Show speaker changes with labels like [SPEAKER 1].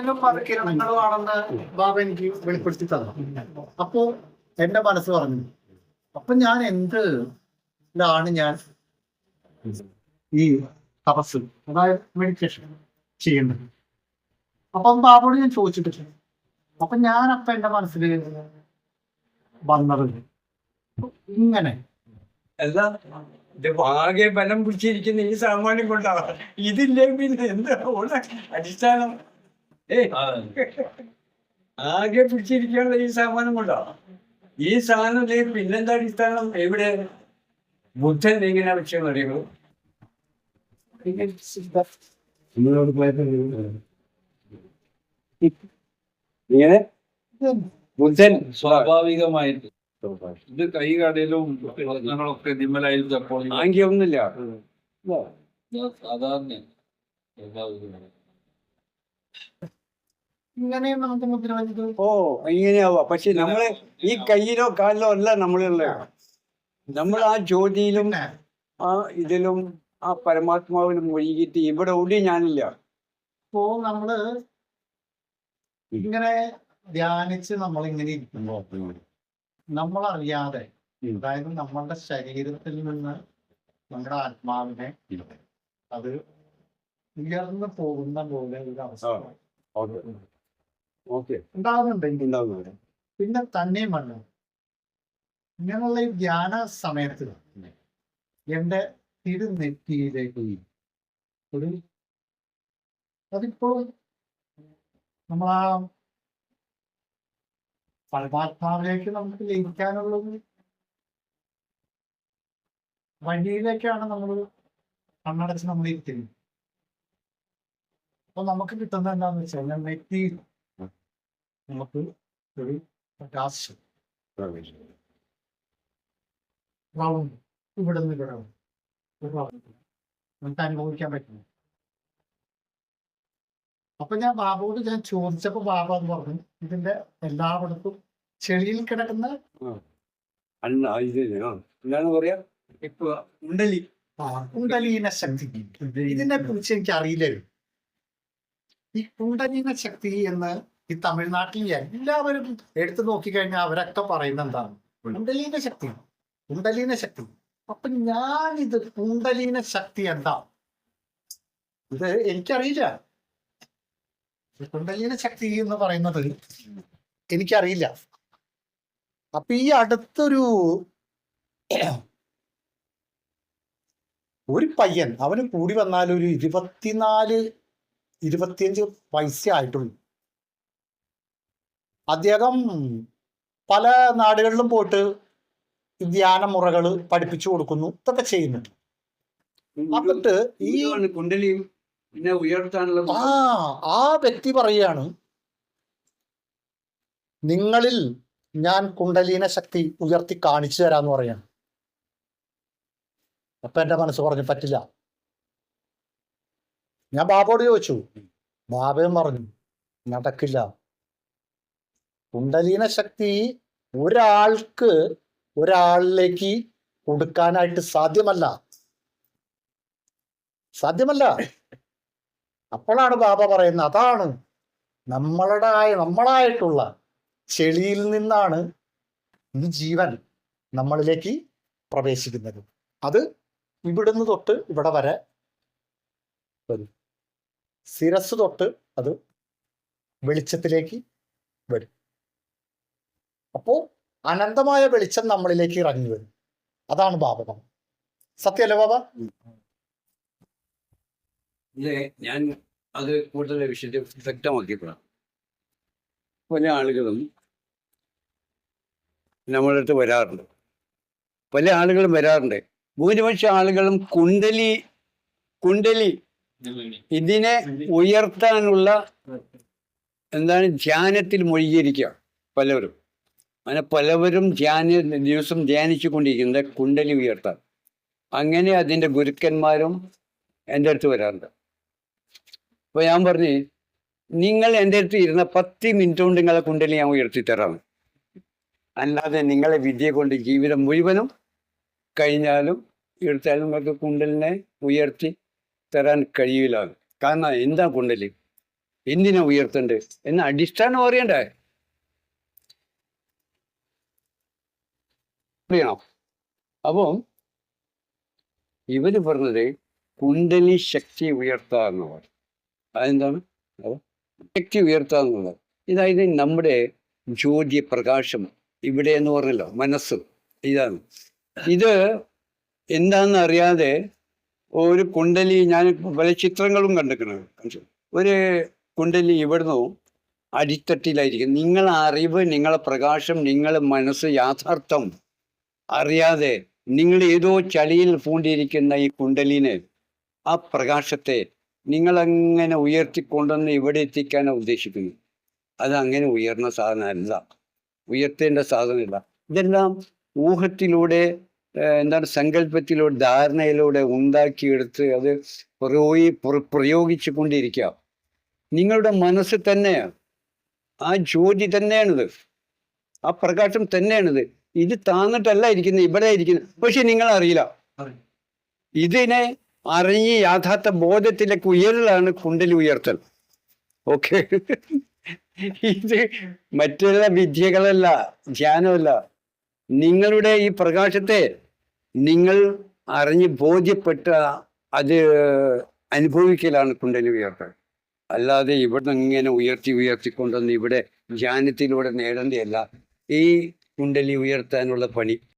[SPEAKER 1] സൂര്യനും അത് ബാബ എനിക്ക് വെളിപ്പെടുത്തി തന്നു. അപ്പോ എന്റെ മനസ്സ് പറഞ്ഞു അപ്പൊ ഞാൻ എന്ത് ഇതാണ് ഞാൻ ഈ തപസ് അതായത് മെഡിറ്റേഷൻ ചെയ്യേണ്ടത് അപ്പം ബാബോട് ഞാൻ ചോദിച്ചിട്ടില്ല അപ്പൊ ഞാൻ അപ്പൊ എന്റെ മനസ്സിൽ വന്നത്? ഇങ്ങനെ.
[SPEAKER 2] അല്ല ബലം പിടിച്ചിരിക്കുന്ന ഈ സാമാന്യം കൊണ്ടാണ് ഇതില്ലെങ്കിൽ എന്താ? അടിസ്ഥാനം ആകെ പിടിച്ചിരിക്കാനുള്ള ഈ സാധനം കൊണ്ടോ. ഈ സാധനം പിന്നെന്താ അടിസ്ഥാനം? എവിടെ? ബുദ്ധൻ എങ്ങനെ വിഷയം അറിയുമോ ഇങ്ങനെ? ബുദ്ധൻ.
[SPEAKER 3] സ്വാഭാവികമായിട്ട്. ഇത് കൈകടയിലും ഞങ്ങളൊക്കെ നിമ്മലായിരുന്നു അപ്പോൾ
[SPEAKER 2] ആംഗ്യമൊന്നുമില്ല.
[SPEAKER 3] സാധാരണ.
[SPEAKER 1] ഇങ്ങനെ നമുക്ക്
[SPEAKER 2] ഓ ഇങ്ങനെയാവാ. പക്ഷെ നമ്മൾ ഈ കയ്യിലോ കാലിലോ അല്ല നമ്മളുള്ള നമ്മൾ ആ ജ്യോതിയിലും ആ ഇതിലും ആ പരമാത്മാവിലും ഒഴുകിയിട്ട് ഇവിടെ ഓടി ഞാനില്ല.
[SPEAKER 1] ഇപ്പോ നമ്മൾ ഇങ്ങനെ ധ്യാനിച്ച് നമ്മൾ ഇങ്ങനെ ഇരിക്കുമ്പോ നമ്മൾ അറിയാതെ
[SPEAKER 2] ഉം.
[SPEAKER 1] അതായത് നമ്മളുടെ ശരീരത്തിൽ നിന്ന് നമ്മുടെ ആത്മാവിനെ അത് ഉയർന്നു പോകുന്ന പോലെ ഒരു അവസ്ഥ.
[SPEAKER 2] ഉണ്ടാവുന്നത്
[SPEAKER 1] പിന്നെ തന്നെ മണ്ണ്. ഇങ്ങനെയുള്ള ഈ ധ്യാന സമയത്ത് എന്റെ തിരുനെറ്റിയിലേക്ക് ഒരു അതിപ്പോൾ നമ്മളാ പരമാത്മാവിലേക്ക് നമുക്ക് ലയിക്കാനുള്ളത് വഴിയിലേക്കാണ് നമ്മൾ കണ്ണടച്ച് നമ്മൾ ഇരിക്കുന്നത്. അപ്പൊ നമുക്ക് കിട്ടുന്നത് എന്താന്ന് വെച്ചാൽ നെറ്റി നമുക്ക് ഒരു പ്രകാശം റൗണ്ട് ഇവിടെ നിന്ന് ഇവിടെ. നമുക്ക് അനുഭവിക്കാൻ പറ്റുന്നു അപ്പൊ ഞാൻ ബാബുവോട് ഞാൻ ചോദിച്ചപ്പോ ബാബ എന്ന് പറഞ്ഞു. ഇതിന്റെ എല്ലായിടത്തും ചെളിയിൽ കിടക്കുന്ന
[SPEAKER 2] അന്ന ഇത് ആ. എന്താണ് പറയാ? ഇപ്പൊ ഉണ്ടലി.
[SPEAKER 1] കുണ്ടലീന ശക്തി. ഇതിനെ കുറിച്ച് എനിക്ക് അറിയില്ലായിരുന്നു ഈ കുണ്ടലീന ശക്തി എന്ന് ഈ തമിഴ്നാട്ടിൽ എല്ലാവരും എടുത്തു നോക്കിക്കഴിഞ്ഞാൽ അവരൊക്കെ പറയുന്നത് എന്താണ്? കുണ്ടലീന ശക്തി. കുണ്ടലീന ശക്തി. അപ്പൊ ഞാൻ ഇത് കുണ്ടലീന ശക്തി എന്താ? ഇത് എനിക്കറിയില്ല. കുണ്ടലീന ശക്തി എന്ന് പറയുന്നത് എനിക്കറിയില്ല. അപ്പൊ ഈ അടുത്തൊരു ഒരു പയ്യൻ അവനും കൂടി വന്നാലൊരു ഒരു ഇരുപത്തിനാല് ഇരുപത്തിയഞ്ച് വയസ്സേ ആയിട്ടുള്ളൂ. അദ്ദേഹം പല നാടുകളിലും പോയിട്ട് ധ്യാന മുറകൾ പഠിപ്പിച്ചു കൊടുക്കുന്നു ഇതൊക്കെ ചെയ്യുന്നുണ്ട്. എന്നിട്ട് ഈ
[SPEAKER 2] കുണ്ടലിയും പിന്നെ ഉയർത്താനുള്ള
[SPEAKER 1] ആ ആ വ്യക്തി പറയുകയാണ് നിങ്ങളിൽ ഞാൻ കുണ്ടലീന ശക്തി ഉയർത്തി കാണിച്ചു തരാന്ന് പറയാണ് അപ്പൊ എന്റെ മനസ്സ് പറഞ്ഞു പറ്റില്ല. ഞാൻ ബാബോട് ചോദിച്ചു ബാബയും പറഞ്ഞു നടക്കില്ല. കുണ്ടലീന ശക്തി ഒരാൾക്ക് ഒരാളിലേക്ക് കൊടുക്കാനായിട്ട് സാധ്യമല്ല. സാധ്യമല്ല. അപ്പോഴാണ് ബാബ പറയുന്നത് അതാണ് നമ്മളുടെ നമ്മളായിട്ടുള്ള ചെളിയിൽ നിന്നാണ് ഈ ജീവൻ നമ്മളിലേക്ക് പ്രവേശിക്കുന്നത്. അത് ഇവിടുന്ന് തൊട്ട് ഇവിടെ വരെ വരും. ശിരസ് തൊട്ട് അത് വെളിച്ചത്തിലേക്ക് വരും. അപ്പോ അനന്തമായ വെളിച്ചം നമ്മളിലേക്ക് ഇറങ്ങി വരും. അതാണ് ബാബ സത്യല്ലേ ബാബ?
[SPEAKER 2] ഞാൻ അത് കൂടുതൽ വിഷയത്തെ വ്യക്തമാക്കിയപ്പോഴാണ്. പല ആളുകളും നമ്മളുടെ അടുത്ത് വരാറുണ്ട്. പല ആളുകളും വരാറുണ്ട്. ഭൂരിപക്ഷ ആളുകളും കുണ്ടലി കുണ്ടലി ഇതിനെ ഉയർത്താനുള്ള എന്താണ് ധ്യാനത്തിൽ മുഴുകിയിരിക്കുക പലവരും. അങ്ങനെ പലവരും ധ്യാന ദിവസം ധ്യാനിച്ചു കൊണ്ടിരിക്കുന്നത് കുണ്ടലി ഉയർത്താൻ. അങ്ങനെ അതിന്റെ ഗുരുക്കന്മാരും എന്റെ അടുത്ത് വരാറുണ്ട്. അപ്പോൾ ഞാൻ പറഞ്ഞു നിങ്ങൾ എന്റെ അടുത്ത് ഇരുന്ന പത്ത് മിനിറ്റ് കൊണ്ട് നിങ്ങളെ കുണ്ടലി ഞാൻ ഉയർത്തി തരാം അല്ലാതെ നിങ്ങളെ വിദ്യ കൊണ്ട് ജീവിതം മുഴുവനും കഴിഞ്ഞാലും എടുത്താലും നിങ്ങൾക്ക് കുണ്ടലിനെ ഉയർത്തി തരാൻ കഴിയില്ല. കാരണം എന്താ കുണ്ടലി? എന്തിനാ ഉയർത്തണ്ടേ എന്ന അടിസ്ഥാനം അറിയണ്ടേ? അറിയണം അപ്പം ഇവർ പറഞ്ഞത് കുണ്ടലി ശക്തി ഉയർത്തുക എന്ന് പറയും അതെന്താണ്? ശക്തി ഉയർത്തുക എന്നുള്ളത്. ഇതായത് നമ്മുടെ ജ്യോതി പ്രകാശം ഇവിടെ എന്ന് പറഞ്ഞല്ലോ മനസ്സ്. ഇതാണ്. ഇത് എന്താണെന്ന് അറിയാതെ ഒരു കുണ്ടലി ഞാൻ പല ചിത്രങ്ങളും കണ്ടിരിക്കുന്നത് ഒരു കുണ്ടലി ഇവിടുന്ന് അടിത്തട്ടിലായിരിക്കും. നിങ്ങളെ അറിവ് നിങ്ങളെ പ്രകാശം നിങ്ങളെ മനസ്സ് യാഥാർത്ഥ്യം. അറിയാതെ നിങ്ങൾ ഏതോ ചളിയിൽ പൂണ്ടിരിക്കുന്ന ഈ കുണ്ടലിനെ ആ പ്രകാശത്തെ നിങ്ങളങ്ങനെ ഉയർത്തിക്കൊണ്ടുവന്ന് ഇവിടെ എത്തിക്കാനാണ് ഉദ്ദേശിക്കുന്നത് അത് അങ്ങനെ ഉയർന്ന സാധനമല്ല. ഉയർത്തേണ്ട സാധനമില്ല. ഇതെല്ലാം ഊഹത്തിലൂടെ എന്താണ് സങ്കല്പത്തിലൂടെ ധാരണയിലൂടെ ഉണ്ടാക്കിയെടുത്ത് അത് പ്രയോഗി പ്രയോഗിച്ചു കൊണ്ടിരിക്കുക നിങ്ങളുടെ മനസ്സ് തന്നെയാണ് ആ ജ്യോതി തന്നെയാണിത്. ആ പ്രകാശം തന്നെയാണിത്. ഇത് താന്നിട്ടല്ല ഇരിക്കുന്നത് ഇവിടെ ഇരിക്കുന്നത് പക്ഷെ നിങ്ങൾ അറിയില്ല ഇതിനെ അറിഞ്ഞ് യാഥാർത്ഥ ബോധത്തിലേക്ക് ഉയരലാണ് കുണ്ടലി ഉയർത്തൽ. ഓക്കെ. ഇത് മറ്റുള്ള വിദ്യകളല്ല ധ്യാനമല്ല. നിങ്ങളുടെ ഈ പ്രകാശത്തെ നിങ്ങൾ അറിഞ്ഞ് ബോധ്യപ്പെട്ട അത് അനുഭവിക്കലാണ് കുണ്ടലി ഉയർത്തൽ. അല്ലാതെ ഇവിടെ ഇങ്ങനെ ഉയർത്തി ഉയർത്തിക്കൊണ്ടൊന്ന് ഇവിടെ ധ്യാനത്തിലൂടെ നേടേണ്ടതല്ല. ഈ കുണ്ടലി ഉയർത്താനുള്ള പണി.